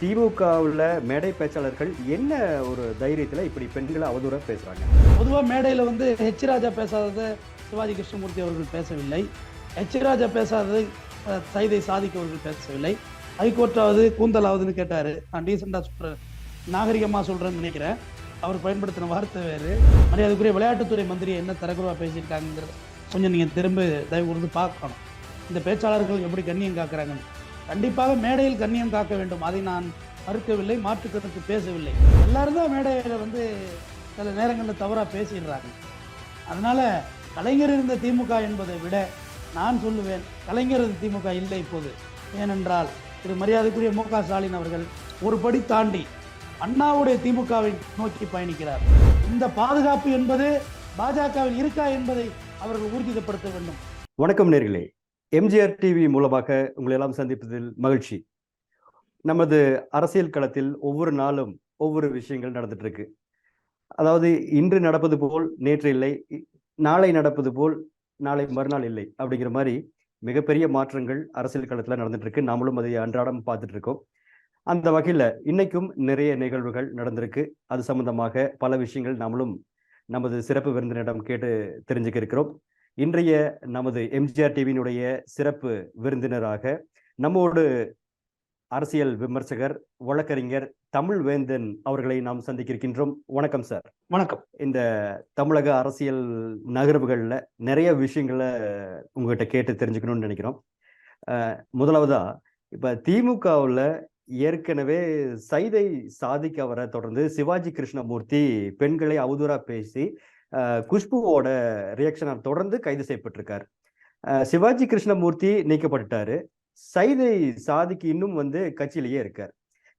திமுகவில் மேடை பேச்சாளர்கள் என்ன ஒரு தைரியத்தில் இப்படி பெண்களை அவதூறா பேசுகிறாங்க பொதுவாக மேடையில் வந்து ஹெச் ராஜா பேசாததை சிவாஜி கிருஷ்ணமூர்த்தி அவர்கள் பேசவில்லை. ஹெச் ராஜா பேசாதது சைதை சாதிக் அவர்கள் பேசவில்லை. ஹைகோர்ட்டாவது கூந்தலாவதுன்னு கேட்டார். நான் டீசெண்டாக சொல்கிறேன் நாகரிகமாக சொல்கிறேன்னு நினைக்கிறேன். அவர் பயன்படுத்தின வார்த்தை வேறு. மரியாதைக்குரிய விளையாட்டுத்துறை மந்திரி என்ன தரக்குறவாக பேசியிருக்காங்கிறத கொஞ்சம் நீங்கள் திரும்ப தயவு கொடுத்து பார்க்கணும். இந்த பேச்சாளர்கள் எப்படி கண்ணியம் காக்குறாங்கன்னு. கண்டிப்பாக மேடையில் கண்ணியம் காக்க வேண்டும். அதை நான் மறுக்கவில்லை மாற்று பேசவில்லை. எல்லாரும் தான் மேடையில் வந்து சில நேரங்களில் தவறாக பேசிடுறாங்க. அதனால் கலைஞர் இருந்த திமுக என்பதை விட நான் சொல்லுவேன் கலைஞர் இருந்த திமுக இல்லை இப்போது. ஏனென்றால் திரு மரியாதைக்குரிய மு க ஸ்டாலின் அவர்கள் ஒரு படி தாண்டி அண்ணாவுடைய திமுகவை நோக்கி பயணிக்கிறார். இந்த பாதுகாப்பு என்பது பாஜகவில் இருக்கா என்பதை அவர்கள் ஊர்ஜிதப்படுத்த வேண்டும். வணக்கம் நேர்களே. எம்ஜிஆர் டிவி மூலமாக உங்களை எல்லாம் சந்திப்பதில் மகிழ்ச்சி. நமது அரசியல் களத்தில் ஒவ்வொரு நாளும் ஒவ்வொரு விஷயங்கள் நடந்துட்டு இருக்கு அதாவது இன்று நடப்பது போல் நேற்று இல்லை நாளை நடப்பது போல் நாளை மறுநாள் இல்லை அப்படிங்கிற மாதிரி மிகப்பெரிய மாற்றங்கள் அரசியல் களத்தில் நடந்துட்டு இருக்கு நாமளும் அதை அன்றாடம் பார்த்துட்டு இருக்கோம் அந்த வகையில் இன்னைக்கும் நிறைய நிகழ்வுகள் நடந்திருக்கு. அது சம்பந்தமாக பல விஷயங்கள் நாமளும் நமது சிறப்பு விருந்தினிடம் கேட்டு தெரிஞ்சுக்க இருக்கிறோம். இன்றைய நமது எம்ஜிஆர் டிவியினுடைய சிறப்பு விருந்தினராக நம்மோடு அரசியல் விமர்சகர் வழக்கறிஞர் தமிழ் வேந்தன் அவர்களை நாம் சந்திக்க இருக்கின்றோம் வணக்கம் சார். வணக்கம். இந்த தமிழக அரசியல் நகர்வுகளில் நிறைய விஷயங்களை உங்ககிட்ட கேட்டு தெரிஞ்சுக்கணும்னு நினைக்கிறோம். முதலாவதா இப்போ திமுகவில் ஏற்கனவே சைதை சாதிக் அவரை தொடர்ந்து சிவாஜி கிருஷ்ணமூர்த்தி பெண்களை அவதூறா பேசி குஷ்புவோட ரியாக்ஷனை தொடர்ந்து கைது செய்யப்பட்டிருக்கார். சிவாஜி கிருஷ்ணமூர்த்தி நீக்கப்பட்டுட்டாரு. சைதை சாதிக்கு இன்னும் வந்து கட்சியிலேயே இருக்கார்.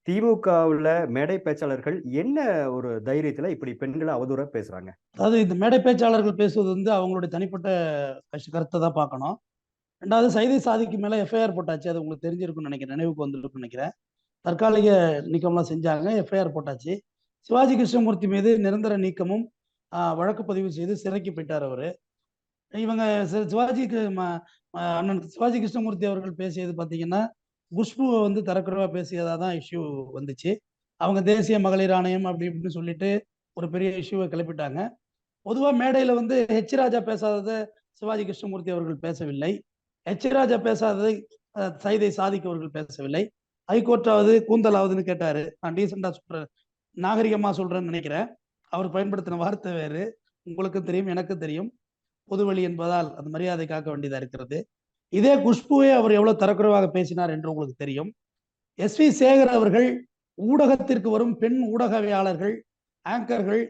திமுகவுல மேடை பேச்சாளர்கள் என்ன ஒரு தைரியத்துல இப்படி பெண்களை அவதூற பேசுறாங்க? அதாவது இந்த மேடை பேச்சாளர்கள் பேசுவது வந்து அவங்களுடைய தனிப்பட்ட கஷ்ட கருத்தை தான் பார்க்கணும். ரெண்டாவது சைதை சாதிக்கு மேலே எஃப்ஐஆர் போட்டாச்சு. அது உங்களுக்கு தெரிஞ்சிருக்கும்னு நினைக்கிறேன். நினைவுக்கு வந்திருக்கும்னு நினைக்கிறேன். தற்காலிக நீக்கம்லாம் செஞ்சாங்க. எஃப்ஐஆர் போட்டாச்சு. சிவாஜி கிருஷ்ணமூர்த்தி மீது நிரந்தர நீக்கமும் வழக்கு பதிவு செய்து சிறைக்கு போயிட்டார் அவர். இவங்க சிவாஜி அண்ணன் சிவாஜி கிருஷ்ணமூர்த்தி அவர்கள் பேசியது பார்த்தீங்கன்னா குஷ்புவை வந்து தரக்குறைவாக பேசியதாக தான் இஷ்யூ வந்துச்சு. அவங்க தேசிய மகளிர் ஆணையம் அப்படி இப்படின்னு சொல்லிட்டு ஒரு பெரிய இஷ்யூவை கிளப்பிட்டாங்க. பொதுவாக மேடையில் வந்து ஹெச் ராஜா பேசாததை சிவாஜி கிருஷ்ணமூர்த்தி அவர்கள் பேசவில்லை. ஹெச் ராஜா பேசாததை சைதை சாதிக் அவர்கள் பேசவில்லை. ஹைகோர்ட்டாவது கூந்தலாவதுன்னு கேட்டார். நான் டீசெண்டாக சொல்கிறேன் நாகரிகமாக சொல்கிறேன்னு நினைக்கிறேன். அவர் பயன்படுத்தின வார்த்தை வேறு. உங்களுக்கும் தெரியும் எனக்கும் தெரியும். பொதுவெளி என்பதால் அது மரியாதை காக்க வேண்டியதாக இருக்கிறது. இதே குஷ்புவை அவர் எவ்வளவு தரக்குறைவாக பேசினார் என்று உங்களுக்கு தெரியும். எஸ் வி சேகர் அவர்கள் ஊடகத்திற்கு வரும் பெண் ஊடகவியாளர்கள் ஆங்கர்கள்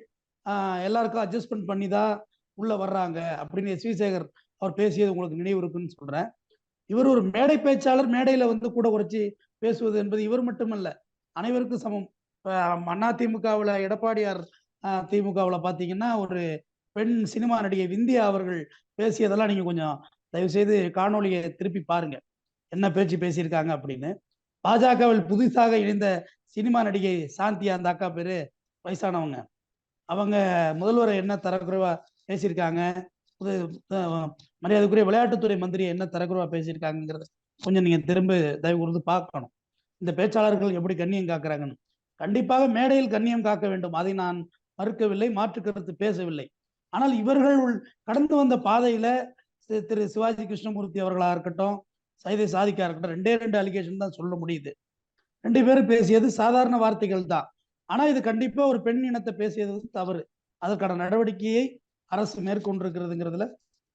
எல்லாருக்கும் அட்ஜஸ்ட்மெண்ட் பண்ணி தான் உள்ள வர்றாங்க அப்படின்னு எஸ் வி சேகர் அவர் பேசியது உங்களுக்கு நினைவு இருக்குன்னு சொல்றேன். இவர் ஒரு மேடை பேச்சாளர் மேடையில வந்து கூட குறைச்சி பேசுவது என்பது இவர் மட்டுமல்ல அனைவருக்கும் சமம். இப்ப அண்ணா திமுகவில் எடப்பாடியார் திமுகவில் பார்த்தீங்கன்னா ஒரு பெண் சினிமா நடிகை விந்தியா அவர்கள் பேசியதெல்லாம் நீங்க கொஞ்சம் தயவு செய்து காணொளியை திருப்பி பாருங்க. என்ன பேச்சு பேசியிருக்காங்க அப்படின்னு. பாஜகவில் புதுசாக இணைந்த சினிமா நடிகை சாந்தியா அந்த அக்கா பேரு வயசானவங்க. அவங்க முதல்வரை என்ன தரக்குறைவா பேசியிருக்காங்க? மரியாதைக்குரிய விளையாட்டுத்துறை மந்திரி என்ன தரக்குறைவா பேசியிருக்காங்கிறத கொஞ்சம் நீங்க திரும்ப தயவு கூர்ந்து பார்க்கணும். இந்த பேச்சாளர்கள் எப்படி கண்ணியம் காக்குறாங்கன்னு. கண்டிப்பாக மேடையில் கண்ணியம் காக்க வேண்டும். அதை நான் மறுக்கவில்லை மாற்று கருத்து பேசவில்லை. ஆனால் இவர்கள் உள்- கடந்து வந்த பாதையில திரு சிவாஜி கிருஷ்ணமூர்த்தி அவர்களா இருக்கட்டும் சைதை சாதிக்கா இருக்கட்டும் ரெண்டே ரெண்டு அலிகேஷன் தான் சொல்ல முடியுது. ரெண்டு பேரும் பேசியது சாதாரண வார்த்தைகள் தான். ஆனா இது கண்டிப்பா ஒரு பெண் இனத்தை பேசியது வந்து தவறு. அதற்கான நடவடிக்கையை அரசு மேற்கொண்டிருக்கிறதுங்கிறதுல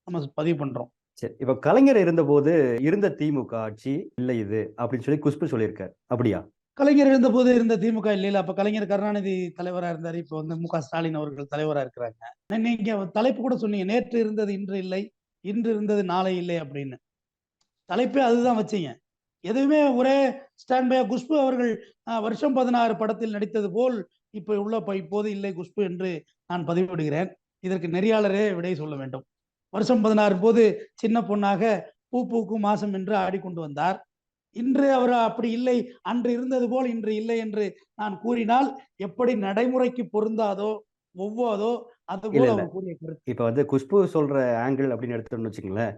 நம்ம பதிவு பண்றோம். சரி இப்ப கலைஞர் இருந்தபோது இருந்த திமுக ஆட்சி இல்லை இது அப்படின்னு சொல்லி குஷ்பு சொல்லியிருக்கார். அப்படியா? கலைஞர் இருந்தபோது இருந்த திமுக இல்லையில அப்ப கலைஞர் கருணாநிதி தலைவரா இருந்தாரு. இப்ப வந்து மு க ஸ்டாலின் அவர்கள் தலைவரா இருக்கிறாங்க. நீங்க தலைப்பு கூட சொன்னீங்க நேற்று இருந்தது இன்று இல்லை இன்று இருந்தது நாளை இல்லை அப்படின்னு. தலைப்பே அதுதான் வச்சீங்க. எதுவுமே ஒரே ஸ்டாண்ட்பை குஷ்பு அவர்கள் ஆஹ், வருஷம் பதினாறு படத்தில் நடித்தது போல் இப்ப உள்ள இப்போது இல்லை குஷ்பு என்று நான் பதிவிடுகிறேன். இதற்கு நெறியாளரே விடை சொல்ல வேண்டும். வருஷம் பதினாறு போது சின்ன பொண்ணாக பூ பூக்கும் மாசம் என்று ஆடிக்கொண்டு வந்தார். இன்று அவர் அப்படி இல்லை அன்று இருந்தது போல் இன்று இல்லை என்று நான் கூறினால் எப்படி நடைமுறைக்கு பொருந்தாதோ ஒவ்வாதோ அது போல. அவர் கூறிய கருத்து. இப்ப வந்து குஷ்பு சொல்ற ஆங்கிள் அப்படின்னு எடுத்தோம்னு வச்சுங்களேன்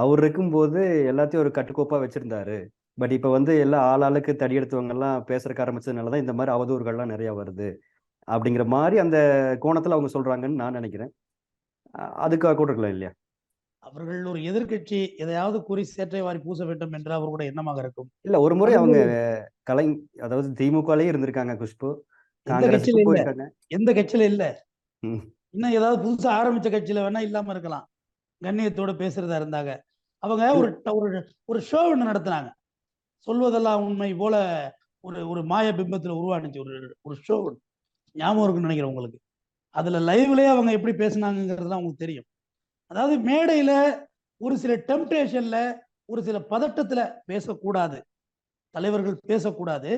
அவர் இருக்கும்போது எல்லாத்தையும் ஒரு கட்டுக்கோப்பா வச்சிருந்தாரு. பட் இப்போ வந்து எல்லா ஆளாளுக்கு தடி எடுத்தவங்க எல்லாம் பேசுறதுக்கு ஆரம்பிச்சதுனால தான் இந்த மாதிரி அவதூறுகள்லாம் நிறைய வருது. அப்படிங்கிற மாதிரி அந்த கோணத்துல அவங்க சொல்றாங்கன்னு நான் நினைக்கிறேன். அதுக்காக கூட இருக்கலாம் இல்லையா? அவர்கள் ஒரு எதிர்க்கட்சி எதையாவது கூறி சேற்றை வாரி பூச வேண்டும் என்று அவர்களுடைய எண்ணமாக இருக்கும். இல்ல ஒரு முறை அவங்க கலை அதாவது திமுகலயே இருந்திருக்காங்க குஷ்பு. எந்த கட்சியில இல்ல. இன்னும் ஏதாவது புதுசா ஆரம்பிச்ச கட்சியில வேணா இல்லாம இருக்கலாம். கண்ணியத்தோட பேசுறதா இருந்தாங்க. அவங்க ஒரு ஒரு ஒரு ஷோ ஒன்று நடத்துனாங்க. சொல்வதெல்லாம் உண்மை போல ஒரு ஒரு மாய பிம்பத்துல உருவானுச்சு. ஒரு ஒரு ஷோ ஞாபகம் இருக்குன்னு நினைக்கிறேன் உங்களுக்கு. அதுல லைவ்லயே அவங்க எப்படி பேசுனாங்கிறதுலாம் உங்களுக்கு தெரியும். அதாவது மேடையில் ஒரு சில டெம்டேஷனில் ஒரு சில பதட்டத்தில் பேசக்கூடாது. தலைவர்கள் பேசக்கூடாது.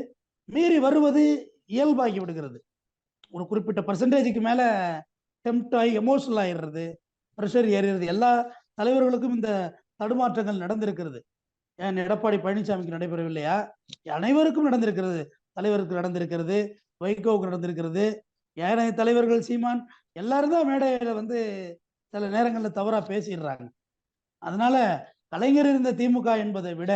மீறி வருவது இயல்பாகி விடுகிறது. ஒரு குறிப்பிட்ட பர்சன்டேஜுக்கு மேலே டெம்ட் ஆகி எமோஷனல் ஆகிடுறது ப்ரெஷர் ஏறிடுறது எல்லா தலைவர்களுக்கும் இந்த தடுமாற்றங்கள் நடந்திருக்கிறது. ஏன் எடப்பாடி பழனிசாமிக்கு நடைபெறவில்லையா? அனைவருக்கும் நடந்திருக்கிறது. தலைவருக்கு நடந்திருக்கிறது வைகோவுக்கு நடந்திருக்கிறது. ஏனைய தலைவர்கள் சீமான் எல்லாரும் தான் மேடையில் வந்து சில நேரங்களில் தவறா பேசிடுறாங்க. அதனால கலைஞர் இருந்த திமுக என்பதை விட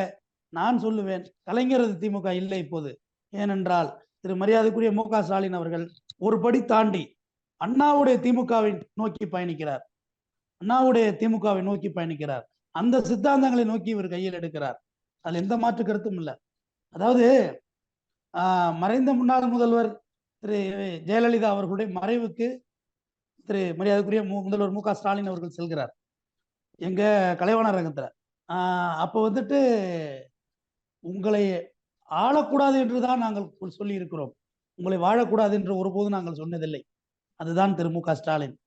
நான் சொல்லுவேன் கலைஞரது திமுக இல்லை இப்போது. ஏனென்றால் திரு மரியாதைக்குரிய மு க ஸ்டாலின் அவர்கள் ஒரு படி தாண்டி அண்ணாவுடைய திமுகவை நோக்கி பயணிக்கிறார். அண்ணாவுடைய திமுகவை நோக்கி பயணிக்கிறார். அந்த சித்தாந்தங்களை நோக்கி இவர் கையில் எடுக்கிறார். அதில் எந்த மாற்று கருத்தும் இல்லை. அதாவது ஆஹ், மறைந்த முன்னாள் முதல்வர் திரு ஜெயலலிதா அவர்களுடைய மறைவுக்கு திரு மரியாதைக்குரிய மு- முதல்வர் மு க. ஸ்டாலின் அவர்கள் செல்கிறார். எங்க கலைவாணர் ரங்கத்துல. அப்போ வந்துட்டு உங்களை ஆளக்கூடாது என்றுதான் நாங்கள் சொல்லி இருக்கிறோம் உங்களை வாழக்கூடாது என்று ஒருபோதும் நாங்கள் சொன்னதில்லை. அதுதான் திரு மு க. ஸ்டாலின்.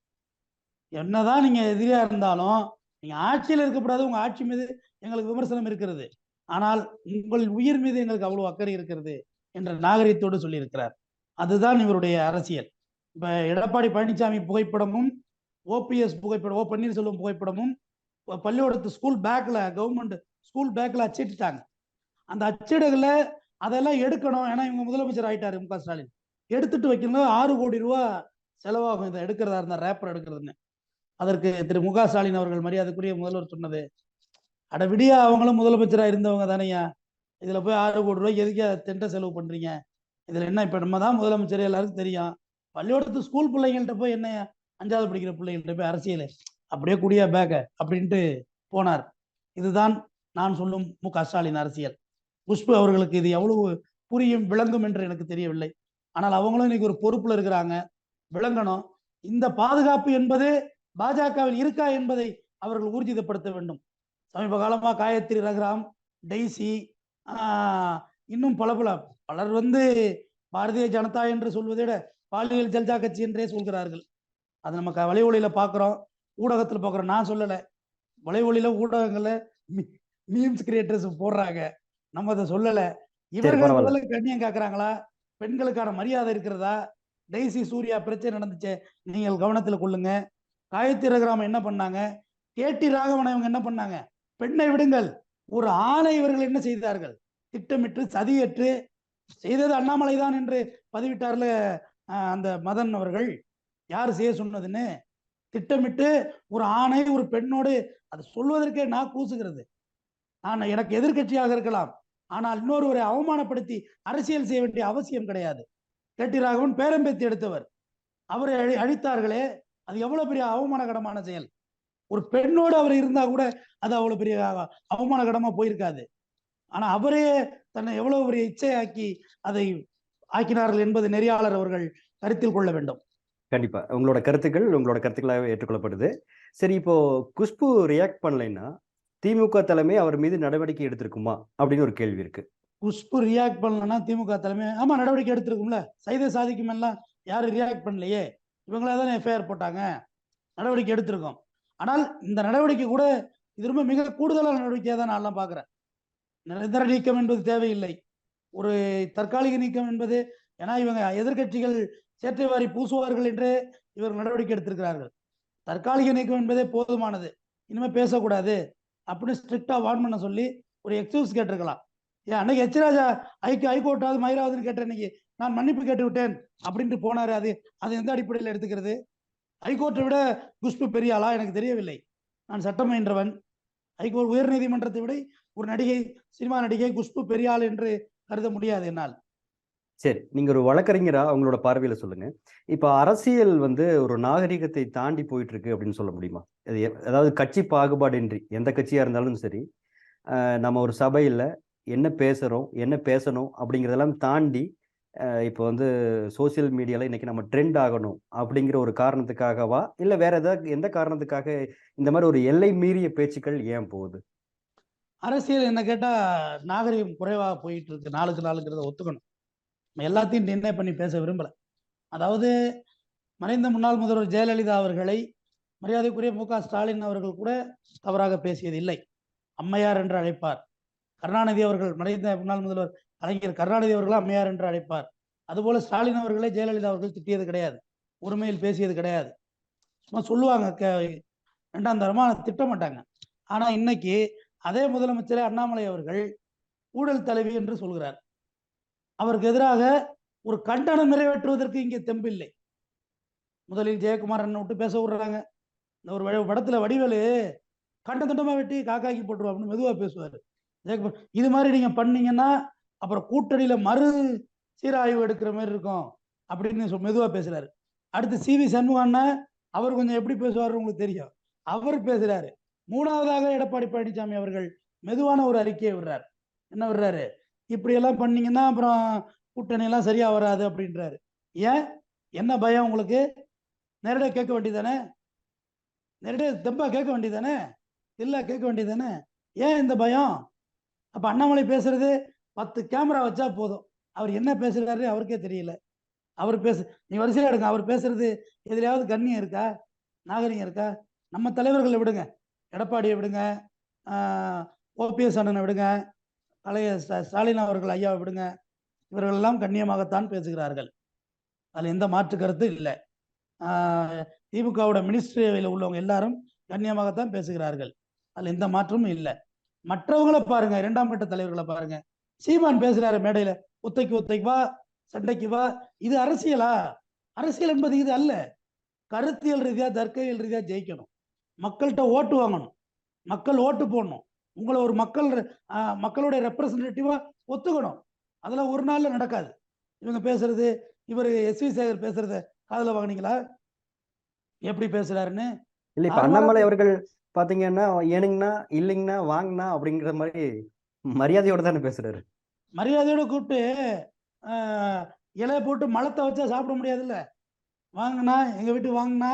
என்னதான் நீங்க எதிரியா இருந்தாலும் நீங்க ஆட்சியில் இருக்கக்கூடாது உங்க ஆட்சி மீது எங்களுக்கு விமர்சனம் இருக்கிறது. ஆனால் உங்கள் உயிர் மீது எங்களுக்கு அவ்வளவு அக்கறை இருக்கிறது என்ற நாகரிகத்தோடு சொல்லியிருக்கிறார். அதுதான் இவருடைய அரசியல். இப்ப எடப்பாடி பழனிசாமி புகைப்படமும் ஓபிஎஸ் புகைப்படம் ஓ பன்னீர்செல்வம் புகைப்படமும் ப- பள்ளிக்கூடத்து ஸ்கூல் பேக்கில் கவர்மெண்ட் ஸ்கூல் பேக்கில் அச்சிட்டுட்டாங்க அந்த அச்சிடுகளை அதெல்லாம் எடுக்கணும் ஏன்னா இவங்க முதலமைச்சர் ஆயிட்டாரு மு க ஸ்டாலின் எடுத்துட்டு வைக்கணும் ஆறு கோடி ரூபா செலவாகும் இதை எடுக்கிறதா இருந்தால் ரேப்பர் எடுக்கிறதுன்னு அதற்கு திரு மு க ஸ்டாலின் அவர்கள் மரியாதைக்குரிய முதல்வர் சொன்னது அட விடியா அவங்களும் முதலமைச்சராக இருந்தவங்க தானையா இதில் போய் ஆறு கோடி ரூபாய் எதுக்கு திண்ட செலவு பண்ணுறீங்க இதில் என்ன இப்போ நம்ம தான் முதலமைச்சர் எல்லாருக்கும் தெரியும் பள்ளியோடத்து ஸ்கூல் பிள்ளைங்கள்ட்ட போய் என்ன அஞ்சாவது படிக்கிற பிள்ளைங்கள்ட்ட போய் அரசியல் அப்படியே குடியா பேக்க அப்படின்ட்டு போனார். இதுதான் நான் சொல்லும் மு க ஸ்டாலின் அரசியல். குஷ்பு அவர்களுக்கு இது எவ்வளவு புரியும் விளங்கும் என்று எனக்கு தெரியவில்லை. ஆனால் அவங்களும் இன்னைக்கு ஒரு பொறுப்புல இருக்கிறாங்க. விளங்கணும். இந்த பாதுகாப்பு என்பது பாஜகவில் இருக்கா என்பதை அவர்கள் ஊர்ஜிதப்படுத்த வேண்டும். சமீப காலமா காயத்ரி ரகுராம் டெய்சி இன்னும் பல பல. பலர் வந்து பாரதிய ஜனதா என்று சொல்வதை விட பாலியல் ஜல்ஜா கட்சி என்றே சொல்கிறார்கள். அது நம்ம க- வலைவொலியில பாக்குறோம். ஊடகத்துல பாக்குறோம். நான் சொல்லல. வலைவொலியில ஊடகங்கள்ல மீம்ஸ் கிரியேட்டர்ஸ் போடுறாங்க. நம்ம அதை சொல்லல. இவர்கள் கண்ணியம் காக்குறாங்களா? பெண்களுக்கான மரியாதை இருக்கிறதா? டெய்சி சூர்யா பிரச்சனை நடந்துச்சு. நீங்கள் கவனத்துல கொள்ளுங்க. காயத்ரி ரகுராமன் என்ன பண்ணாங்க? கேடி ராகவன் இவங்க என்ன பண்ணாங்க? பெண்ணை விடுங்கள். ஒரு ஆணை இவர்கள் என்ன செய்தார்கள்? திட்டமிட்டு சதியற்று செய்தது அண்ணாமலை தான் என்று பதிவிட்டார்ல அந்த மதன் அவர்கள் யார் செய்ய சொன்னதுன்னு திட்டமிட்டு ஒரு ஆணை ஒரு பெண்ணோடு அது சொல்வதற்கே நான் கூசுகிறது. நான் எனக்கு எதிர்க்கட்சியாக இருக்கலாம். ஆனால் இன்னொருவரை அவமானப்படுத்தி அரசியல் செய்ய வேண்டிய அவசியம் கிடையாது. கேட்டி ராகவன் பேரம்பேத்தி எடுத்தவர். அவரை அழி அழித்தார்களே அது எவ்வளவு பெரிய அவமானகரமான செயல். ஒரு பெண்ணோடு அவர் இருந்தா கூட அது அவ்வளவு பெரிய அவ- அவமானகரமா போயிருக்காது. ஆனா அவரே தன்னை எவ்வளவு பெரிய இச்சையாக்கி அதை ஆக்கினார்கள் என்பது நெறியாளர் அவர்கள் கருத்தில் கொள்ள வேண்டும். கண்டிப்பா. உங்களோட கருத்துக்கள் உங்களோட கருத்துக்களாக ஏற்றுக்கொள்ளப்படுது. சரி இப்போ குஷ்பு ரியாக்ட் பண்ணலைன்னா திமுக தலைமை அவர் மீது நடவடிக்கை எடுத்திருக்குமா அப்படின்னு ஒரு கேள்வி இருக்கு. குஷ்பு ரியாக்ட் பண்ணலன்னா திமுக தலைமை ஆமா நடவடிக்கை எடுத்திருக்கும்ல. சைதை சாதிக்கும் எல்லாம் யாரும் ரியாக்ட் பண்ணலையே. இவங்களா தானே எஃப்ஐஆர் போட்டாங்க. நடவடிக்கை எடுத்திருக்கோம். ஆனால் இந்த நடவடிக்கை கூட இது ரொம்ப மிக கூடுதலான நடவடிக்கையாக தான் நான் எல்லாம் பார்க்குறேன். நிரந்தர நீக்கம் என்பது தேவையில்லை. ஒரு தற்காலிக நீக்கம் என்பது ஏன்னா இவங்க எதிர்க்கட்சிகள் சேற்றை வாரி பூசுவார்கள் என்று இவர் நடவடிக்கை எடுத்திருக்கிறார்கள். தற்காலிக நீக்கம் என்பதே போதுமானது. இனிமேல் பேசக்கூடாது. அப்படின்னு ஸ்ட்ரிக்டா வார்ன் பண்ண சொல்லி ஒரு எக்ஸ்கியூஸ் கேட்டிருக்கலாம். ஏன் அன்னைக்கு எச்ராஜா ஐக்கு ஹைகோர்ட்டாவது மயிராவதுன்னு கேட்டேன் இன்னைக்கு நான் மன்னிப்பு கேட்டு விட்டேன் அப்படின்ட்டு போனாரு. அது அது எந்த அடிப்படையில் எடுத்துக்கிறது? ஹைகோர்ட்டை விட குஷ்பு பெரியாளா எனக்கு தெரியவில்லை. நான் சட்டம் என்றவன் ஹைகோர்ட் உயர் நீதிமன்றத்தை விட ஒரு நடிகை சினிமா நடிகை குஷ்பு பெரியாள் என்று கருத முடியாது என்னால். சரி நீங்க ஒரு வழக்கறிஞரா உங்களோட பார்வையில சொல்லுங்க. இப்ப அரசியல் வந்து ஒரு நாகரிகத்தை தாண்டி போயிட்டு இருக்கு அப்படின்னு சொல்ல முடியுமா? எ- அதாவது கட்சி பாகுபாடின்றி எந்த கட்சியா இருந்தாலும் சரி நம்ம ஒரு சபையில என்ன பேசுறோம் என்ன பேசணும் அப்படிங்கிறதெல்லாம் தாண்டி இப்போ வந்து சோஷியல் மீடியால இன்னைக்கு நம்ம ட்ரெண்ட் ஆகணும் அப்படிங்கிற ஒரு காரணத்துக்காகவா? இல்ல வேற ஏதாவது எந்த காரணத்துக்காக இந்த மாதிரி ஒரு எல்லை மீறிய பேச்சுக்கள் ஏன் போகுது? அரசியல் என்ன கேட்டா நாகரிகம் குறைவாக போயிட்டு இருக்கு நாளுக்கு நாளுங்கிறத ஒத்துக்கணும். நம்ம எல்லாத்தையும் நிர்ணயம் பண்ணி பேச விரும்பல. அதாவது மறைந்த முன்னாள் முதல்வர் ஜெயலலிதா அவர்களை மரியாதைக்குரிய மு க ஸ்டாலின் அவர்கள் கூட தவறாக பேசியது இல்லை அம்மையார் என்று அழைப்பார். கருணாநிதி அவர்கள் மறைந்த முன்னாள் முதல்வர் கலைஞர் கருணாநிதி அவர்களும் அம்மையார் என்று அழைப்பார். அதுபோல ஸ்டாலின் அவர்களை ஜெயலலிதா அவர்கள் திட்டியது கிடையாது. உரிமையில் பேசியது கிடையாது. சும்மா சொல்லுவாங்க க- ரெண்டாம் தரமா திட்ட மாட்டாங்க ஆனா இன்னைக்கு அதே முதலமைச்சரே அண்ணாமலை அவர்கள் ஊழல் தலைவி என்று சொல்கிறார். அவருக்கு எதிராக ஒரு கண்டனம் நிறைவேற்றுவதற்கு இங்கே தெம்பில்லை முதலில் ஜெயக்குமார் அண்ணன் விட்டு பேச விடுறாங்க. இந்த ஒரு படத்துல வடிவேலு கண்ட துண்டமா வெட்டி காக்காக்கி போட்டுருவா அப்படின்னு மெதுவா பேசுவாரு. ஜெயக்குமார் இது மாதிரி நீங்க பண்ணீங்கன்னா அப்புறம் கூட்டணியில மறு சீராய்வு எடுக்கிற மாதிரி இருக்கும் அப்படின்னு சொ- மெதுவா பேசுறாரு. அடுத்து சி வி சண்முகண்ணா அவர் கொஞ்சம் எப்படி பேசுவாரு உங்களுக்கு தெரியும். அவர் பேசுறாரு. மூணாவதாக எடப்பாடி பழனிசாமி அவர்கள் மெதுவான ஒரு அறிக்கையை விடுறார். என்ன விடுறாரு? இப்படி எல்லாம் பண்ணீங்கன்னா அப்புறம் கூட்டணி எல்லாம் சரியா வராது அப்படின்றாரு. ஏன்? என்ன பயம் உங்களுக்கு? நேரடியாக கேட்க வேண்டியதானே நேரடியாக தெம்பா கேட்க வேண்டியதானே இல்லை கேட்க வேண்டியதானே ஏன் இந்த பயம்? அப்ப அண்ணாமலை பேசுறது பத்து கேமரா வச்சா போதும். அவர் என்ன பேசுறாரு அவருக்கே தெரியல. அவர் பேசு நீ வரிசையாக எடுங்க. அவர் பேசுறது எதிலையாவது கண்ணியம் இருக்கா? நாகரிகம் இருக்கா? நம்ம தலைவர்களை விடுங்க. எடப்பாடியை விடுங்க. ஓபிஎஸ் அண்ணனை விடுங்க. பழைய ஸ்ட- ஸ்டாலின் அவர்கள் ஐயாவை விடுங்க. இவர்களெல்லாம் கண்ணியமாகத்தான் பேசுகிறார்கள். அதில் எந்த மாற்று கருத்து இல்லை. திமுகவோட மினிஸ்ட்ரியில் உள்ளவங்க எல்லாரும் கண்ணியமாகத்தான் பேசுகிறார்கள். அதில் எந்த மாற்றமும் இல்லை. மற்றவங்கள பாருங்க. இரண்டாம் கட்ட தலைவர்களை பாருங்க. சீமான் பேசுறாரு மேடையில. ஒத்தைக்கு ஒத்தைக்கு வா சண்டைக்கு வா. இது அரசியலா? அரசியல் என்பது இது அல்ல. கருத்தியல் ரீதியா தர்க்கவியல் ரீதியா ஜெயிக்கணும். மக்கள்கிட்ட ஓட்டு வாங்கணும். மக்கள் ஓட்டு போடணும். உங்களை ஒரு மக்கள் மக்களுடைய ரெப்ரசன்டேட்டிவா ஒத்துக்கணும். அதெல்லாம் ஒரு நாள்ல நடக்காது. இவங்க பேசுறது இவர் எஸ் வி சேகர் பேசுறத காதுல வாங்குனீங்களா? எப்படி பேசுறாருன்னு? இல்ல இப்ப. அண்ணாமலை அவர்கள் பாத்தீங்கன்னா ஏனுங்கண்ணா இல்லைங்கண்ணா வாங்கண்ணா அப்படிங்கிற மாதிரி மரியாதையோட தானே பேசுறாரு. மரியாதையோட கூப்பிட்டு இலைய போட்டு மலத்தை வச்சா சாப்பிட முடியாதுல்ல? வாங்கண்ணா எங்க வீட்டுக்கு வாங்கண்ணா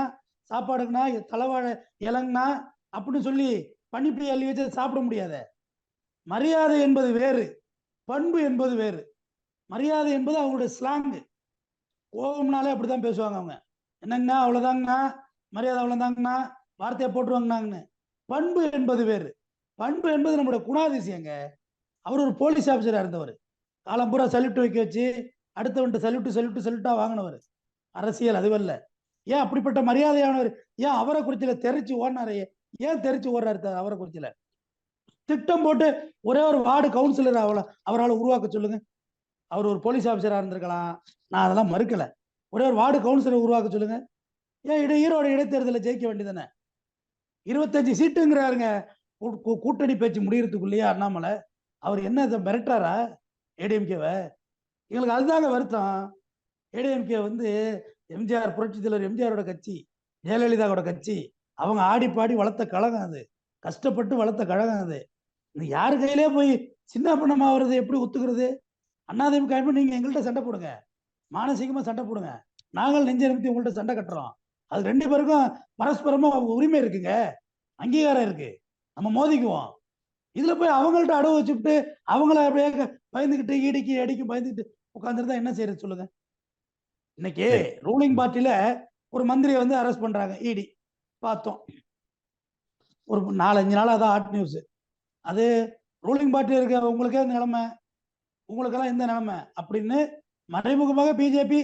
சாப்பாடுங்கண்ணா தலைவாழை இலங்கண்ணா அப்படின்னு சொல்லி பனிப்பி அள்ளி வச்சு சாப்பிட முடியாத. மரியாதை என்பது வேறு பண்பு என்பது வேறு. மரியாதை என்பது அவங்களுடைய ஸ்லாங்கு கோபம்னாலே அப்படிதான் பேசுவாங்க அவங்க. என்னங்கண்ணா அவ்வளோதாங்கண்ணா மரியாதை அவ்வளோதாங்கண்ணா வார்த்தையை போட்டுருவாங்கண்ணாங்கன்னு. பண்பு என்பது வேறு. பண்பு என்பது நம்முடைய குணாதிசயங்க. அவர் ஒரு போலீஸ் ஆஃபீஸராக இருந்தவர். காலம் பூரா சல்யூட் வைக்க வச்சு அடுத்தவன்ட்டு சல்யூட்டு சல்யூட்டு சல்யூட்டாக வாங்கினவர். அரசியல் அதுவல்ல. ஏன் அப்படிப்பட்ட மரியாதையானவர்? ஏன் அவரை குறிச்சில தெரிச்சு ஓடினாரு? ஏன் தெரிச்சு ஓடுறாரு அவரை குறிச்சில? திட்டம் போட்டு ஒரே ஒரு வார்டு கவுன்சிலர் அவளை அவரால் உருவாக்க சொல்லுங்க. அவர் ஒரு போலீஸ் ஆஃபீஸராக இருந்திருக்கலாம். நான் அதெல்லாம் மறுக்கல. ஒரே ஒரு வார்டு கவுன்சிலர் உருவாக்க சொல்லுங்க. ஏன் இட ஈரோடு இடைத்தேர்தலில் ஜெயிக்க வேண்டியதானே இருபத்தஞ்சு சீட்டுங்கிறாருங்க. கூ- கூட்டணி பேச்சு முடியறதுக்குள்ளேயே அண்ணாமலை அவர் என்ன இதை மிரட்டாரா ஏடிஎம்கேவை எங்களுக்கு அதுதாங்க வருத்தம். ஏடிஎம்கே வந்து எம்ஜிஆர் புரட்சி தலைவர் எம்ஜிஆரோட கட்சி ஜெயலலிதாவோட கட்சி அவங்க ஆடி பாடி வளர்த்த கழகம் அது. கஷ்டப்பட்டு வளர்த்த கழகம் அது. யார் கையிலே போய் சின்ன பண்ணம் ஆகுறது எப்படி ஒத்துக்கிறது? அண்ணாதிமுக இப்ப நீங்கள் எங்கள்கிட்ட சண்டை போடுங்க. மானசீகமாக சண்டை போடுங்க. நாங்கள் நெஞ்ச நிமித்தி உங்கள்கிட்ட சண்டை கட்டுறோம். அது ரெண்டு பேருக்கும் பரஸ்பரமாக உரிமை இருக்குங்க. அங்கீகாரம் இருக்கு. நம்ம மோதிக்குவோம். இதில் போய் அவங்கள்ட்ட அடவு வச்சுட்டு அவங்கள அப்படியே பயந்துக்கிட்டு இடிக்கி அடிக்கும் பயந்துக்கிட்டு உட்காந்துருந்தா என்ன செய்யறது சொல்லுங்கள் இன்னைக்கு. ரூலிங் பார்ட்டில ஒரு மந்திரியை வந்து அரெஸ்ட் பண்றாங்க இடி பார்த்தோம். ஒரு நாலஞ்சு நாள் அதான் ஹாட் நியூஸ் அது ரூலிங் பார்ட்டி இருக்க உங்களுக்கே நிலைமை உங்களுக்கெல்லாம் எந்த நிலைமை அப்படின்னு மறைமுகமாக பிஜேபி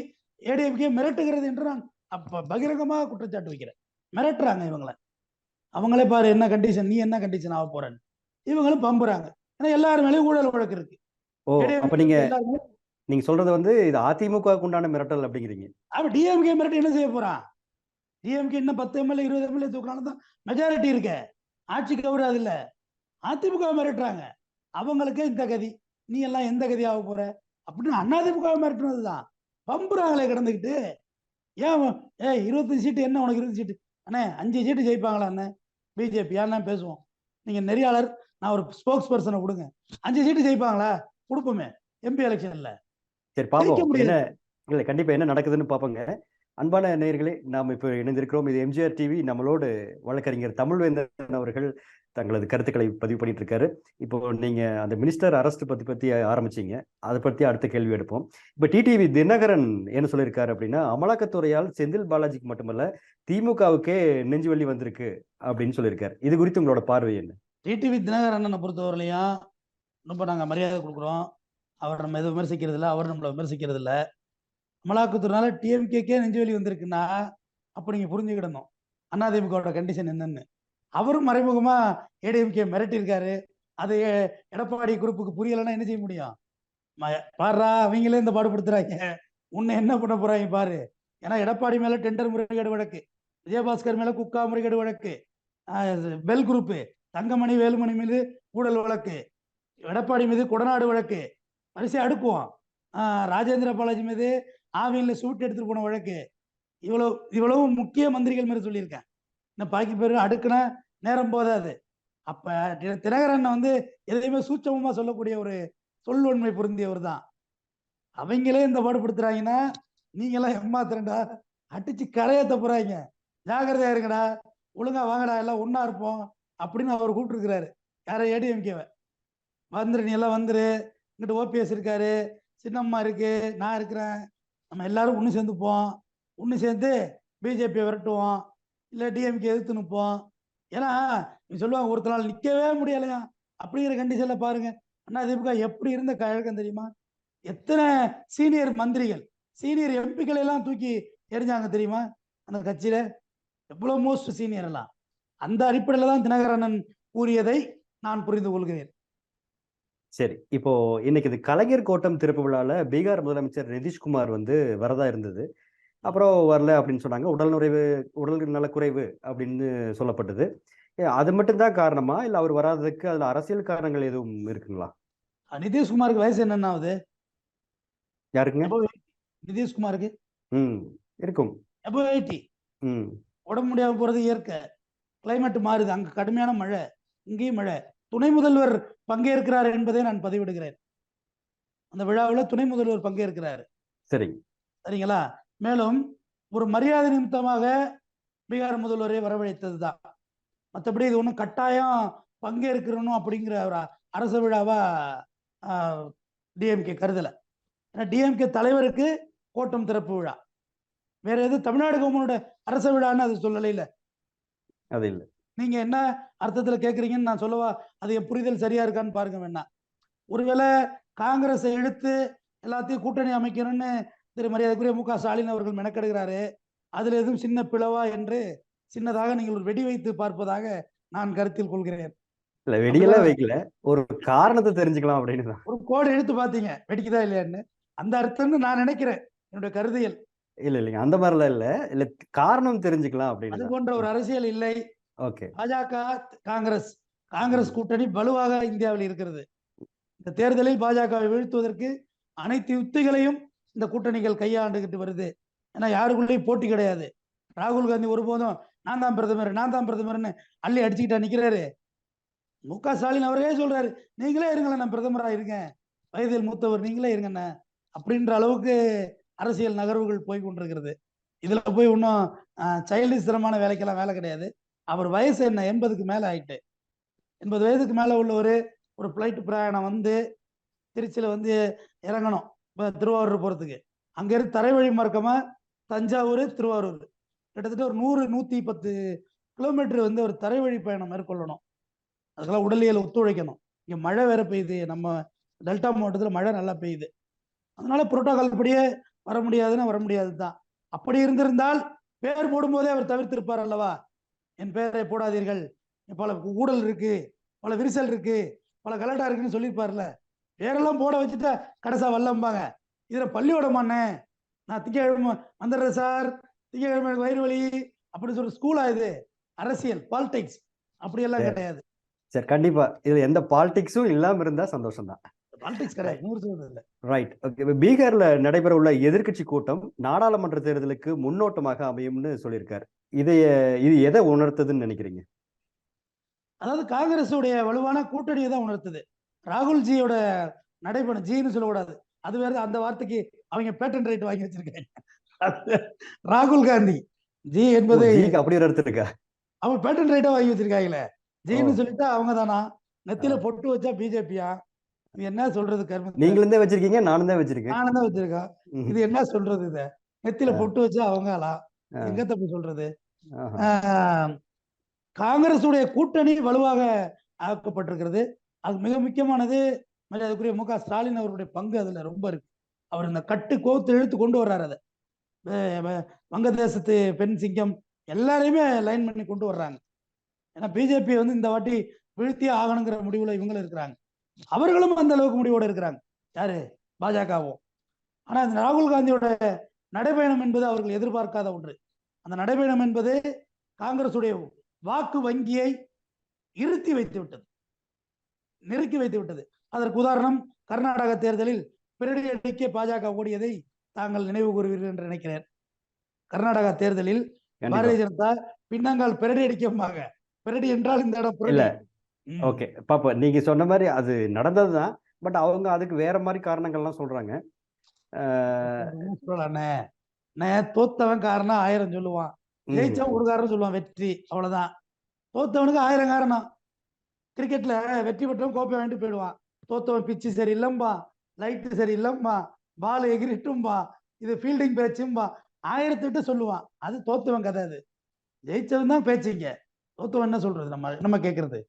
ஏடிஎம்கே மிரட்டுகிறது என்று நான் அப்ப பகிரங்கமாக குற்றச்சாட்டு வைக்கிறேன். மிரட்டுறாங்க இவங்கள. அவங்களே பாரு என்ன கண்டிஷன் நீ என்ன கண்டிஷன் ஆக போறன்னு. இவங்களும் பம்புறாங்க. ஏன்னா எல்லாரும் மேலேயும் ஊழல் வழக்கு இருக்கு. அப்ப நீங்க நீங்க சொல்றது வந்து இது அதிமுக உண்டான மிரட்டல் அப்படிங்கிறீங்க. அவன் டிஎம்கே மிரட்டல் என்ன செய்ய போறான் டிஎம்கே இன்னும் பத்து எம்எல்ஏ இருபது எம்எல்ஏ தூக்கினாலும் தான் மெஜாரிட்டி இருக்க. ஆட்சிக்கு அது இல்ல. அதிமுக மிரட்டுறாங்க. அவங்களுக்கே இந்த கதி. நீ எல்லாம் எந்த கதி ஆக போற? அப்படின்னு அதிமுக மிரட்டுனது தான். பம்புறாங்களே கிடந்துக்கிட்டு. ஏன் ஏ இருபத்தஞ்சு சீட்டு என்ன உனக்கு இருபது சீட்டு? அண்ணே அஞ்சு சீட்டு ஜெயிப்பாங்களா அண்ணே? பிஜேபி ஏன்னா பேசுவோம். நீங்க நெறியாளர் நான் ஒரு ஸ்போக்ஸ் பர்சனை கொடுங்க. அஞ்சு சீட்டு ஜெயிப்பாங்களா? கொடுப்போமே. எம்பி எலெக்ஷன்ல சரி பாப்போம். என்ன இல்லை கண்டிப்பா என்ன நடக்குதுன்னு பார்ப்போங்க அன்பான நேயர்களே நாம் இப்போ இணைந்திருக்கிறோம். இது எம்ஜிஆர் டிவி. நம்மளோடு வழக்கறிஞர் தமிழ்வேந்தன் அவர்கள் தங்களது கருத்துக்களை பதிவு பண்ணிட்டு இருக்காரு இப்போ நீங்க அந்த மினிஸ்டர் அரெஸ்ட் பத்தி பத்தி ஆரம்பிச்சீங்க. அதை பத்தி அடுத்த கேள்வி எடுப்போம். இப்போ டிடிவி தினகரன் என்ன சொல்லியிருக்காரு அப்படின்னா அமலாக்கத்துறையால் செந்தில் பாலாஜிக்கு மட்டுமல்ல திமுகவுக்கே நெஞ்சு வலி வந்திருக்கு அப்படின்னு சொல்லியிருக்காரு. இது குறித்து உங்களோட பார்வை என்ன? டிடிவி தினகர் அண்ணனை பொறுத்தவரையிலையும் ரொம்ப நாங்கள் மரியாதை கொடுக்குறோம். அவர் நம்ம எதுவும் விமர்சிக்கிறது இல்லை அவர் நம்மளை விமர்சிக்கிறது இல்லை அமலாக்கத்துறைனால டிஎம்கேக்கே நெஞ்சுவலி வந்திருக்குன்னா அப்போ நீங்கள் புரிஞ்சுக்கிடணும். அண்ணாதிமுகவோட கண்டிஷன் என்னன்னு. அவரும் மறைமுகமாக ஏடிஎம்கே மிரட்டியிருக்காரு. அது எடப்பாடி குரூப்புக்கு புரியலைன்னா என்ன செய்ய முடியும்? பாடுறா அவங்களே இந்த பாடுபடுத்துறாங்க. உன்னை என்ன பண்ண போறாங்க பாரு. ஏன்னா எடப்பாடி மேல டெண்டர் முறைகேடு வழக்கு. விஜயபாஸ்கர் மேல குக்கா முறைகேடு வழக்கு. பெல் குரூப்பு தங்கமணி வேலுமணி மீது ஊழல் வழக்கு. எடப்பாடி மீது கொடநாடு வழக்கு. அரிசி அடுக்குவான் ராஜேந்திர பாலாஜி மீது ஆவியில் சூட் எடுத்துட்டு போன வழக்கு. இவ்வளோ இவ்வளவு முக்கிய மந்திரிகள் மாதிரி சொல்லியிருக்கேன். இன்னும் பாக்கி பேர் அடுக்குனா நேரம் போதாது. அப்போ தினகரன் வந்து எதையுமே சூட்சமமாக சொல்லக்கூடிய ஒரு சொல்லுவன்மை பொருந்தியவர் தான். அவங்களே இந்த பாடுபடுத்துறாங்கன்னா நீங்களாம் ஏமாத்துறேன்டா. அடிச்சு கரையத்த தப்புறாங்க ஜாகிரதையா இருங்கடா. ஒழுங்கா வாங்கடா எல்லாம் ஒன்றா இருப்போம் அப்படின்னு அவர் கூப்பிட்டுருக்கிறாரு. யாரை ஏடிஎம்கேவை வந்துரு நீ எல்லாம் வந்துரு. இங்கிட்ட ஓபிஎஸ் இருக்காரு. சின்னம்மா இருக்கு. நான் இருக்கிறேன். நம்ம எல்லாரும் ஒன்று சேர்ந்துப்போம் ஒன்று சேர்ந்து பிஜேபியை விரட்டுவோம். இல்லை டிஎம்கே எதிர்த்து நிற்போம். ஏன்னா நீ சொல்லுவாங்க ஒருத்த நாள் நிற்கவே முடியலையா? அப்படிங்கிற கண்டிஷனில் பாருங்க. அண்ணா திமுக எப்படி இருந்த கழகம் தெரியுமா? எத்தனை சீனியர் மந்திரிகள் சீனியர் எம்பிக்களை எல்லாம் தூக்கி எரிஞ்சாங்க தெரியுமா? அந்த கட்சியில எவ்வளோ மோஸ்ட் சீனியர் எல்லாம். அந்த அடிப்படையில் தான் தினகரனன் கூறியதை நான் புரிந்து கொள்கிறேன். சரி. இப்போ இன்னைக்கு இது கலைஞர் கோட்டம் திறப்பு விழால பீகார் முதலமைச்சர் நிதிஷ்குமார் வந்து வரதா இருந்தது. அப்புறம் வரல அப்படின்னு சொன்னாங்க. உடல் நுறைவு உடல் நலக்குறைவு அப்படின்னு சொல்லப்பட்டது. அது மட்டும்தான் காரணமா? இல்ல அவர் வராததுக்கு அதுல அரசியல் காரணங்கள் எதுவும் இருக்குங்களா? நிதிஷ்குமாருக்கு வயசு என்னென்ன ஆகுது யாருக்குங்க? நிதிஷ்குமாருக்கு? ம் இருக்கும். எப்போ எயிட்டி ம். உடம்பு முடியாம போறது இயற்கை. கிளைமேட் மாறுது. அங்க கடுமையான மழை. இங்கேயும் மழை. துணை முதல்வர் பங்கேற்கிறார் என்பதை நான் பதிவிடுகிறேன். அந்த விழாவில் துணை முதல்வர் பங்கேற்கிறார். சரிங்க. சரிங்களா? மேலும் ஒரு மரியாதை நிமித்தமாக பீகார் முதல்வரை வரவழைத்தது தான் மற்றபடி இது ஒன்றும் கட்டாயம் பங்கேற்கிறணும் அப்படிங்கிற ஒரு அரசு விழாவா டிஎம்கே கருதலை. ஏன்னா டிஎம்கே தலைவருக்கு கோட்டம் திறப்பு விழா. வேற எது தமிழ்நாடு கவர்மெண்டோட அரச விழான்னு அது சொல்லலை இல்லை? அது இல்ல. நீங்க என்ன அர்த்தத்துல கேக்குறீங்கன்னு நான் சொல்லவா அது என் புரிதல் சரியா இருக்கான்னு பாருங்க வேணா. ஒருவேளை காங்கிரஸை இழுத்து எல்லாத்தையும் கூட்டணி அமைக்கணும்னு திரு மரியாதைக்குரிய மு க ஸ்டாலின் அவர்கள் மெனக்கெடுகிறாரு அதுல எதுவும் சின்ன பிளவா என்று சின்னதாக நீங்கள் ஒரு வெடி வைத்து பார்ப்பதாக நான் கருத்தில் கொள்கிறேன். இல்ல வெடியெல்லாம் வைக்கல. ஒரு காரணத்தை தெரிஞ்சுக்கலாம் அப்படின்னு ஒரு கோடு எடுத்து பார்த்தீங்க வெடிக்குதா இல்லையான்னு. அந்த அர்த்தம்னு நான் நினைக்கிறேன் என்னுடைய கருதியல். இல்ல இல்லைங்க அந்த மாதிரிலாம் இல்ல. இல்ல காரணம் தெரிஞ்சுக்கலாம் அது அப்படின்னு போன்ற ஒரு அரசியல் இல்லை. ஓகே. பாஜக காங்கிரஸ் காங்கிரஸ் கூட்டணி வலுவாக இந்தியாவில் இருக்கிறது. இந்த தேர்தலில் பாஜகவை வீழ்த்துவதற்கு அனைத்து யுக்திகளையும் இந்த கூட்டணிகள் கையாண்டுகிட்டு வருது. ஏன்னா யாருக்குள்ளேயும் போட்டி கிடையாது. ராகுல் காந்தி ஒருபோதும் நான் தான் பிரதமர் நான் தான் பிரதமர்னு அள்ளி அடிச்சுக்கிட்டா நிக்கிறாரு. மு க ஸ்டாலின் அவரே சொல்றாரு நீங்களே இருங்களேன் நான் பிரதமரா இருக்கேன் வயதில் மூத்தவர் நீங்களே இருங்கண்ணே அப்படின்ற அளவுக்கு அரசியல் நகர்வுகள் போய் கொண்டிருக்கிறது. இதில் போய் இன்னும் சைல்டிஷ் சிரமமான வேலைக்கெல்லாம் வேலை கிடையாது. அவர் வயசு என்ன? எண்பதுக்கு மேலே ஆயிட்டு. எண்பது வயதுக்கு மேலே உள்ளவர் ஒரு ஃப்ளைட் பிரயாணம் வந்து திருச்சியில் வந்து இறங்கணும். இப்போ திருவாரூர் போகிறதுக்கு அங்கேருந்து தரைவழி தரை வழி தஞ்சாவூர் திருவாரூர். கிட்டத்தட்ட ஒரு நூறு நூற்றி பத்து கிலோமீட்டர் வந்து ஒரு தரை வழி பயணம் மேற்கொள்ளணும். அதுக்கெல்லாம் உடலியல் ஒத்துழைக்கணும். இங்கே மழை வேற பெய்யுது. நம்ம டெல்டா மாவட்டத்தில் மழை நல்லா பெய்யுது. அதனால புரோட்டோகால் படியே வர முடியாதுன்னா வர முடியாது தான் அப்படி இருந்திருந்தால் பேர் போடும்போதே அவர் தவிர்த்திருப்பார் அல்லவா? என் பெயரை போடாதீர்கள். பல ஊழல் இருக்கு பல விரிசல் இருக்கு பல கலட்டா இருக்குன்னு சொல்லியிருப்பார்ல பேரெல்லாம் போட வச்சுட்டா கடைசா வல்லம்பாங்க. இதுல பள்ளியோடமாண்ணே நான் திங்கக்கிழமை வந்துடுறேன் சார் திங்கக்கிழமை எனக்கு வயிறு வலி அப்படின்னு சொல்ற ஸ்கூலா இது? அரசியல் பாலிடிக்ஸ். அப்படியெல்லாம். கிடையாது. சரி கண்டிப்பா. இதுல எந்த பாலிடிக்ஸும் இல்லாம இருந்தா சந்தோஷம் தான் ரைட் ஓகே பீகார்ல நடைபெற உள்ள எதிர்க்கட்சி கூட்டம் நாடாளுமன்ற தேர்தலுக்கு முன்னோட்டமாக அமையும்னு சொல்லியிருக்காரு. இதைய இது எதை உணர்த்துதுன்னு நினைக்கிறீங்க? அதாவது காங்கிரஸுடைய வலுவான கூட்டணியை தான் உணர்த்துது. ராகுல்ஜியோட நடைபெறும் ஜின்னு சொல்லக்கூடாது. அது வேற அந்த வார்த்தைக்கு அவங்க பேட்டன் ரைட் வாங்கி வச்சிருக்காங்க. ராகுல் காந்தி. ஜி என்பது அப்படி ஒரு அர்த்தம் இருக்கா? அவங்க பேட்டன் ரைட்டா வாங்கி வச்சிருக்காங்களே. ஜின்னு. சொல்லிட்டா அவங்க தானா? நெத்தியில பொட்டு வச்சா பிஜேபியா? இது என்ன சொல்றது கர்ம நீங்களும் தான் வச்சிருக்கீங்க நானும் தான் வச்சிருக்கேன். நானும் தான் வச்சிருக்கேன். இது என்ன சொல்றது இத? நெத்தியில ஆ. பொட்டு வச்சா அவங்களா. எங்க தப்பு சொல்றது? காங்கிரசுடைய கூட்டணி வலுவாக ஆக்கப்பட்டிருக்கிறது. அது மிக முக்கியமானது. மரியாதைக்குரிய மு க. ஸ்டாலின் அவருடைய பங்கு அதில் ரொம்ப இருக்கு. அவர் இந்த கட்டு கோத்து இழுத்து கொண்டு வர்றாரு அதை. வங்கதேசத்து பெண் சிங்கம் எல்லாரையுமே லைன் பண்ணி கொண்டு வர்றாங்க. ஏன்னா பிஜேபி வந்து இந்த வாட்டி வீழ்த்தியே ஆகணுங்கிற முடிவுல இவங்களும் இருக்கிறாங்க. அவர்களும் அந்த அளவுக்கு முடிவோடு இருக்கிறாங்க. யாரு? பாஜகவும் ஆனா இந்த ராகுல் காந்தியோட நடைபயணம் என்பது அவர்கள் எதிர்பார்க்காத ஒன்று. அந்த நடைபயணம் என்பது காங்கிரசுடைய வாக்கு வங்கியை இருத்தி வைத்து விட்டது நெருக்கி வைத்து விட்டது அதற்கு உதாரணம் கர்நாடக தேர்தலில் பிரடி அடிக்க பாஜக ஓடியதை தாங்கள் நினைவு கூறுவீர்கள் என்று நினைக்கிறேன். கர்நாடகா தேர்தலில் பாரதிய ஜனதா பின்னங்கால் பிரடி அடிக்கமாக பிரடி என்றால் இந்த இடம். இல்ல. ஓகே. பாப்பா நீங்க சொன்ன மாதிரி அது நடந்ததுதான். பட் அவங்க அதுக்கு வேற மாதிரி காரணங்கள்லாம் சொல்றாங்க. சொல்லலாண்ணே நான் தோத்தவன் காரணம் ஆயிரம் சொல்லுவான். ம். ஜெயிச்சவன் ஒரு காரணம் சொல்லுவான் வெற்றி அவ்வளவுதான். தோத்தவனுக்கு ஆயிரம் காரணம். கிரிக்கெட்ல வெற்றி பெற்றவன் கோப்பை வாங்கிட்டு போயிடுவான். தோத்தவன் பிச்சு சரியில்லைம்பா லைட்டு சரியில்லைம்பா பால் எகிரிட்டும்பா இது ஃபீல்டிங் பேச்சும்பா ஆயிரத்தெட்டு சொல்லுவான். அது தோத்தவன் கதை அது. ஜெயிச்சவன் தான் பேச்சுங்க தோத்தவன் என்ன சொல்றது நம்ம நம்ம கேட்கறது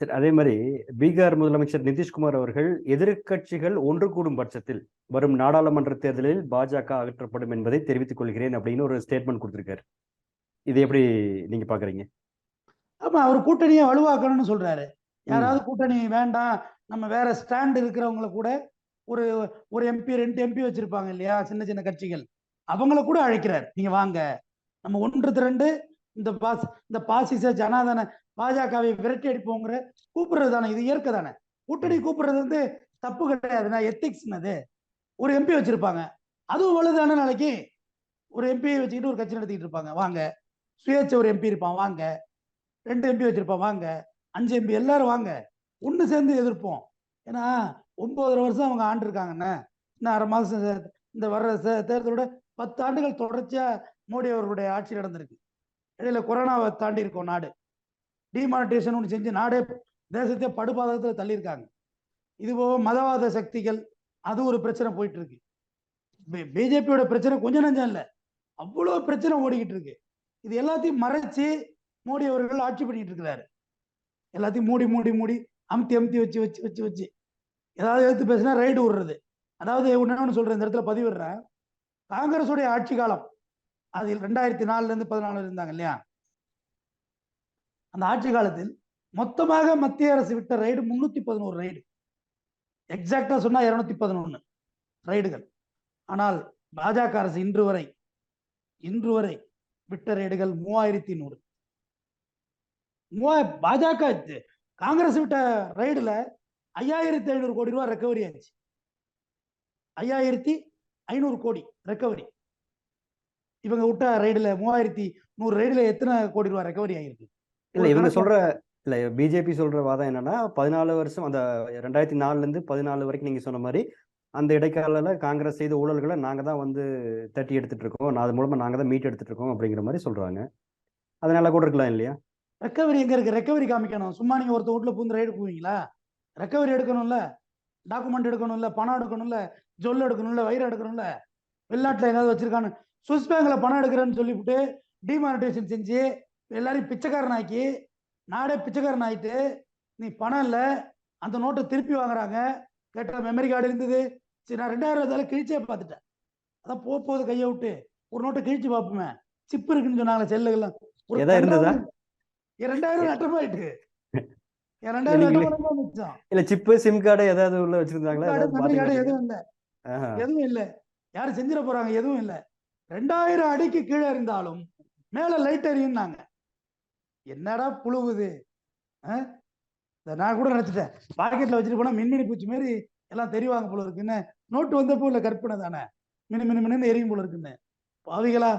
சரி அதே மாதிரி பீகார் முதலமைச்சர் நிதிஷ்குமார் அவர்கள் எதிர்க்கட்சிகள் ஒன்று கூடும் பட்சத்தில் வரும் நாடாளுமன்ற தேர்தலில் பாஜக அகற்றப்படும் என்பதை தெரிவித்துக் கொள்கிறேன் அப்படின்னு ஒரு ஸ்டேட்மெண்ட் கொடுத்திருக்காரு. இது எப்படி நீங்க பாக்குறீங்க? ஆமா அவர் கூட்டணியை வலுவாக்கணும்னு சொல்றாரு. யாராவது கூட்டணி வேண்டாம் நம்ம வேற ஸ்டாண்ட் இருக்கிறவங்கள கூட ஒரு ஒரு எம்பி ரெண்டு எம்பி வச்சிருப்பாங்க இல்லையா சின்ன சின்ன கட்சிகள். அவங்கள கூட அழைக்கிறார். நீங்க வாங்க. நம்ம ஒன்று திரண்டு இந்த பாஸ் இந்த பாசிச ஜனாதன பாஜகவை விரட்டி அடிப்போங்கிற கூப்பிடுறது தானே இது இயற்கை தானே. கூட்டணி கூப்பிடுறது வந்து தப்பு கிடையாது. நான் எத்திக்ஸ் அது ஒரு எம்பி வச்சிருப்பாங்க. அதுவும் வலுதான நாளைக்கு ஒரு எம்பியை வச்சுக்கிட்டு ஒரு கட்சி நடத்திட்டு இருப்பாங்க. வாங்க. சுயேட்சை ஒரு எம்பி இருப்பான் வாங்க. ரெண்டு எம்பி வச்சிருப்பான் வாங்க. அஞ்சு எம்பி எல்லாரும் வாங்க. ஒன்று சேர்ந்து எதிர்ப்போம். ஏன்னா ஒன்பதரை வருஷம் அவங்க ஆண்டு இருக்காங்கண்ணே. இன்னும் அரை மாதம் இந்த வர்ற தேர்தலோட பத்து ஆண்டுகள் தொடர்ச்சியாக மோடி அவர்களுடைய ஆட்சி நடந்திருக்கு. இடையில கொரோனாவை தாண்டி இருக்கோம் நாடு. டிமானிட்டேஷன் ஒன்று செஞ்சு நாடே தேசத்தை படுபாதகத்தில் தள்ளியிருக்காங்க. இது போக மதவாத சக்திகள் அது ஒரு பிரச்சனை போயிட்டு இருக்கு. பிஜேபியோட பிரச்சனை கொஞ்சம் நஞ்சம் இல்லை. அவ்வளோ பிரச்சனை ஓடிக்கிட்டு இருக்கு. இது எல்லாத்தையும் மறைச்சு மோடி அவர்கள் ஆட்சி பண்ணிட்டு இருக்கிறாரு. எல்லாத்தையும் மூடி மூடி மூடி அமுத்தி அமுத்தி வச்சு வச்சு வச்சு வச்சு. ஏதாவது எடுத்து பேசினா ரைடு விடுறது. அதாவது ஒன்று சொல்றேன் இந்த இடத்துல பதிவிடுறேன். காங்கிரஸுடைய ஆட்சி காலம் அதில் ரெண்டாயிரத்தி நாலுல இருந்து பதினாலு இருந்தாங்க இல்லையா? அந்த ஆட்சி காலத்தில் மொத்தமாக மத்திய அரசு விட்ட ரைடு முன்னூத்தி பதினோரு ரைடு. எக்ஸாக்டா சொன்னா இருநூத்தி பதினொன்னு ரைடுகள். ஆனால் பாஜக அரசு இன்று வரை இன்று வரை விட்ட ரைடுகள் மூவாயிரத்தி நூறு. மூவா பாஜக. காங்கிரஸ் விட்ட ரைடுல ஐயாயிரத்தி ஐநூறு கோடி ரூபாய் ரெக்கவரி ஆச்சு. ஐயாயிரத்தி ஐநூறு கோடி ரெக்கவரி இவங்க விட்ட ரைடுல மூவாயிரத்தி நூறு ரைடுல எத்தனை கோடி ரூபாய் ரெக்கவரி ஆகிருக்கு இல்ல இவங்க சொல்ற இல்ல பிஜேபி சொல்ற வாதம் என்னன்னா பதினாலு வருஷம் அந்த ரெண்டாயிரத்தி நாலுல இருந்து பதினாலு வரைக்கும் நீங்க சொன்ன மாதிரி அந்த இடைக்கால காங்கிரஸ் செய்த ஊழல்களை நாங்கள் தான் வந்து தட்டி எடுத்துட்டு இருக்கோம். நான் அது மூலமாக நாங்கள் தான் மீட் எடுத்துட்டு இருக்கோம் அப்படிங்கிற மாதிரி சொல்கிறாங்க அதனால கூட இருக்கலாம் இல்லையா? ரெக்கவரி எங்கே இருக்கு? ரெக்கவரி காமிக்கணும். சும்மா நீங்கள் ஒருத்த வீட்டில் பூந்து ரைடு போவீங்களா? ரெக்கவரி எடுக்கணும்ல. டாக்குமெண்ட் எடுக்கணும்ல. பணம் எடுக்கணும்ல. ஜொல் எடுக்கணும்ல. வயிறு எடுக்கணும்ல. வெளிநாட்டில் ஏதாவது வச்சிருக்கான்னு சுவிஸ் பேங்கில் பணம் எடுக்கிறேன்னு சொல்லிவிட்டு டிமானிட்டேஷன் செஞ்சு எல்லாரையும் பிச்சைக்காரன் ஆக்கி நாடே பிச்சைக்காரன் ஆகிட்டு நீ பணம் இல்லை. அந்த நோட்டை திருப்பி வாங்குறாங்க. கேட்ட மெமரி கார்டு இருந்தது. சரி நான் ரெண்டாயிரம் ரூபாய் கிழிச்சே பார்த்துட்டேன். அதான் போக போகுது கையை விட்டு ஒரு நோட்டை கிழிச்சு பார்ப்போமே. சிப் இருக்குன்னு சொன்னாங்க செல்லுகள்லாம் இருந்ததா? ரெண்டாயிரம் நட்டமாயிட்டு இல்ல சிப்பு சிம் கார்டு ஏதாவது உள்ள வச்சிருந்தாங்களா? எதுவும் இல்ல. எதுவும் இல்ல. யாரும் செஞ்சிட போறாங்க? எதுவும் இல்ல. ரெண்டாயிரம் அடிக்கு கீழே இருந்தாலும் மேல லைட் எரியும்னாங்க என்னடா புழுவுது? நான் கூட நினைச்சிட்டேன். பாக்கெட்ல வச்சுட்டு போனா மின்மினி பூச்சி மாதிரி எல்லாம் தெரிவாங்க போல இருக்குன்னு. நோட்டு வந்தப்போ இல்லை கற்பனை தானே? மினு மினு மினுன்னு எரியும் போல இருக்குன்னு. பாவிகளா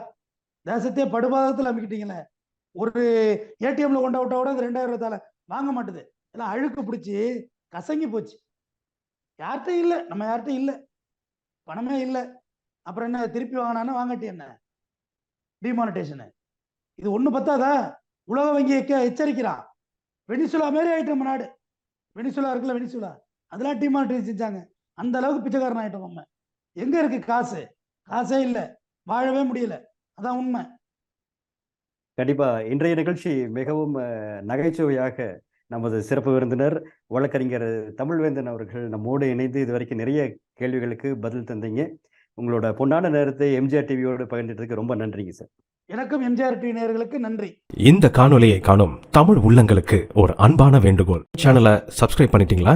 தேசத்தையே படுபாதத்தில் அமைக்கிட்டீங்களே. ஒரு ஏடிஎம்ல கொண்ட விட்டா கூட அந்த ரெண்டாயிரம் ரூபாய் வாங்க மாட்டுது. எல்லாம் அழுக்கு பிடிச்சி கசங்கி போச்சு. யார்கிட்டையும் இல்லை. நம்ம யார்கிட்டையும் இல்லை. பணமே இல்லை. அப்புறம் என்ன திருப்பி வாங்கினானா வாங்கட்டி என்ன? டிமானிட்டேஷனு இது ஒன்று பத்தாதா? உலக வங்கி எச்சரிக்கிறான். வெனிசுலா மாரி ஆயிட்டு நம்ம நாடு. வெனிசுலா இருக்குல்ல வெனிசுலா. அதெல்லாம் டிமானிட்டேஷன் செஞ்சாங்க. அந்த அளவுக்கு பிச்சைக்காரன் ஆயிட்டோம் நம்ம. எங்க இருக்கு காசு? காசே இல்லை. வாழவே முடியல. அதான் உண்மை. கண்டிப்பா. இன்றைய நிகழ்ச்சி மிகவும் நகைச்சுவையாக நமது சிறப்பு விருந்தினர் வழக்கறிஞர் தமிழ்வேந்தன் அவர்கள் நம்மோடு இணைந்து இதுவரைக்கும் நிறைய கேள்விகளுக்கு பதில் தந்தீங்க. உங்களோட பொன்னான நேரத்தை எம்ஜிஆர் டிவியோடு பகிர்ந்ததுக்கு ரொம்ப நன்றிங்க சார். எனக்கும் எம்ஜிஆர் டி நேயர்களுக்கு நன்றி. இந்த காணொளியை காணும் தமிழ் உள்ளங்களுக்கு ஒரு அன்பான வேண்டுகோள். சேனலை சப்ஸ்கிரைப் பண்ணிட்டீங்களா?